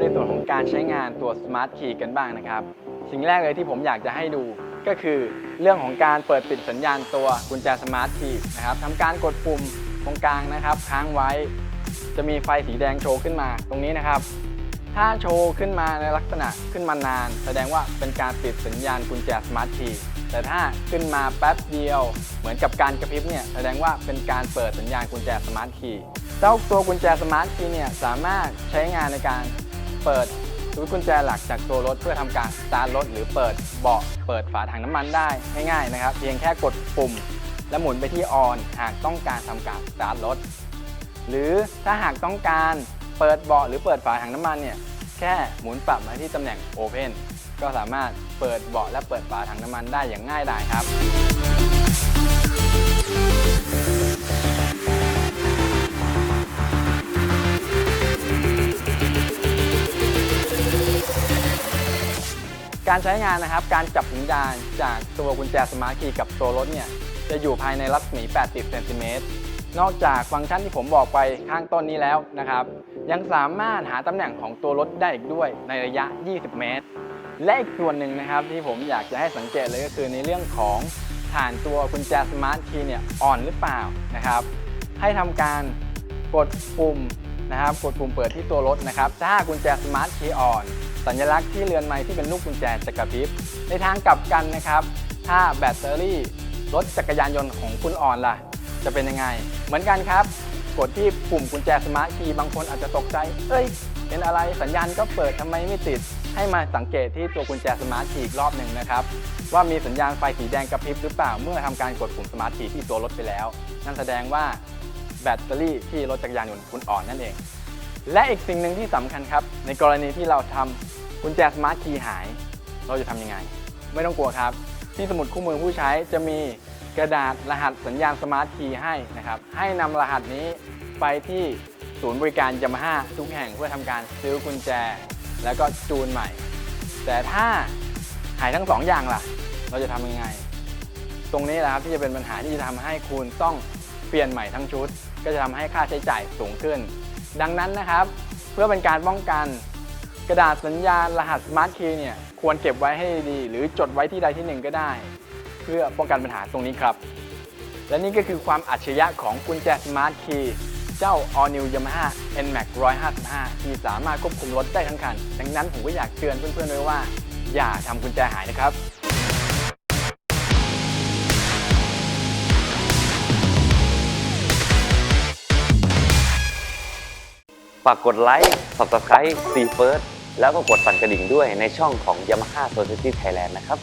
ในส่วนของการใช้งานตัว Smart Key กันบ้างนะครับ สิ่งแรกเลยที่ผมอยากจะให้ดูก็คือเรื่องของการเปิดปิดสัญญาณตัวกุญแจ Smart Key นะครับทำการกดปุ่มตรงกลางนะครับ ค้างไว้ จะมีไฟสีแดงโชว์ขึ้นมาตรงนี้นะครับ ถ้าโชว์ขึ้นมาในลักษณะขึ้นมานาน แสดงว่าเป็นการปิดสัญญาณกุญแจ Smart Key แต่ถ้าขึ้นมาแป๊บเดียว เหมือนกับการกระพริบเนี่ยแสดงว่าเป็นการเปิดสัญญาณกุญแจ Smart Key เจ้าตัวกุญแจ Smart Key เนี่ยสามารถใช้งานในการ เปิดรูกุญแจหลักจากตัวรถเพื่อทำการสตาร์ทรถหรือเปิดเบาะเปิดฝาถังน้ำมันได้ง่ายๆนะครับ เพียงแค่กดปุ่ม และหมุนไปที่ออนหากต้องการทำการสตาร์ทรถหรือถ้าหากต้องการเปิดเบาะหรือเปิดฝาถังน้ำมันเนี่ยแค่หมุนปรับมาที่ตำแหน่ง Open ก็สามารถเปิดเบาะและเปิดฝาถังน้ำมันได้อย่างง่ายดายครับ การใช้งานนะครับการจับสัญญาณจากตัวกุญแจสมาร์ทคีย์กับตัวรถเนี่ยจะอยู่ภายในรัศมี 80 เซนติเมตร นอกจากฟังก์ชันที่ผมบอกไปข้างต้นนี้แล้วนะครับ ยังสามารถหาตำแหน่งของตัวรถได้อีกด้วยในระยะ 20 เมตร และอีกส่วนหนึ่งนะครับที่ผมอยากจะให้สังเกตเลยก็คือในเรื่องของฐานตัวกุญแจสมาร์ทคีย์เนี่ยอ่อนหรือเปล่านะครับ ให้ทำการกดปุ่มนะครับ กดปุ่มเปิดที่ตัวรถนะครับ ถ้ากุญแจสมาร์ทคีย์อ่อน สัญลักษณ์ที่เรือนไม้ที่เป็นลูกกุญแจจะกระพริบ ในทางกลับกันนะครับ ถ้าแบตเตอรี่รถจักรยานยนต์ของคุณอ่อนล่ะ จะเป็นยังไง เหมือนกันครับ กดที่ปุ่มกุญแจสมาร์ทคีย์บางคนอาจจะตกใจ เอ้ย เป็นอะไรสัญญาณก็เปิดทำไมไม่ติด ให้มาสังเกตที่ตัวกุญแจสมาร์ทคีย์อีกรอบหนึ่งนะครับ ว่ามีสัญญาณไฟสีแดงกระพริบหรือเปล่าเมื่อทำการกดปุ่มสมาร์ทคีย์ที่ตัวรถไปแล้ว นั่นแสดงว่าแบตเตอรี่ที่รถจักรยานยนต์คุณอ่อนนั่นเอง และอีกสิ่งหนึ่งที่สำคัญครับ ในกรณีที่เราทำ กุญแจสมาร์ทคีย์หาย เราจะทำยังไง ไม่ต้องกลัวครับ ที่สมุดคู่มือผู้ใช้จะมีกระดาษรหัสสัญญาณสมาร์ทคีย์ให้นะครับ ให้นำรหัสนี้ไปที่ศูนย์บริการยามาฮ่าทุกแห่งเพื่อทำการซื้อกุญแจ แล้วก็จูนใหม่ แต่ถ้าหายทั้งสองอย่างล่ะ เราจะทำยังไง ตรงนี้แหละครับที่จะเป็นปัญหาที่จะทำให้คุณต้องเปลี่ยนใหม่ทั้งชุด ก็จะทำให้ค่าใช้จ่ายสูงขึ้น ดังนั้นนะครับ เพื่อเป็นการป้องกัน กระดาษสัญญาณรหัสสมาร์ทคีย์เนี่ยควรเก็บไว้ให้ดี หรือจดไว้ที่ใดที่หนึ่งก็ได้ เพื่อป้องกันปัญหาตรงนี้ครับ และนี่ก็คือความอัจฉริยะของกุญแจสมาร์ทคีย์เจ้า All New Yamaha NMAX 155 ที่สามารถควบคุมรถได้ทั้งคัน ดังนั้นผมก็อยากเตือนเพื่อนๆด้วยว่า อย่าทำกุญแจหายนะครับฝากกดไลค์ Subscribe ซีเฟิร์ส แล้วก็กดสั่นกระดิ่งด้วยในช่องของ Yamaha Society Thailand นะครับ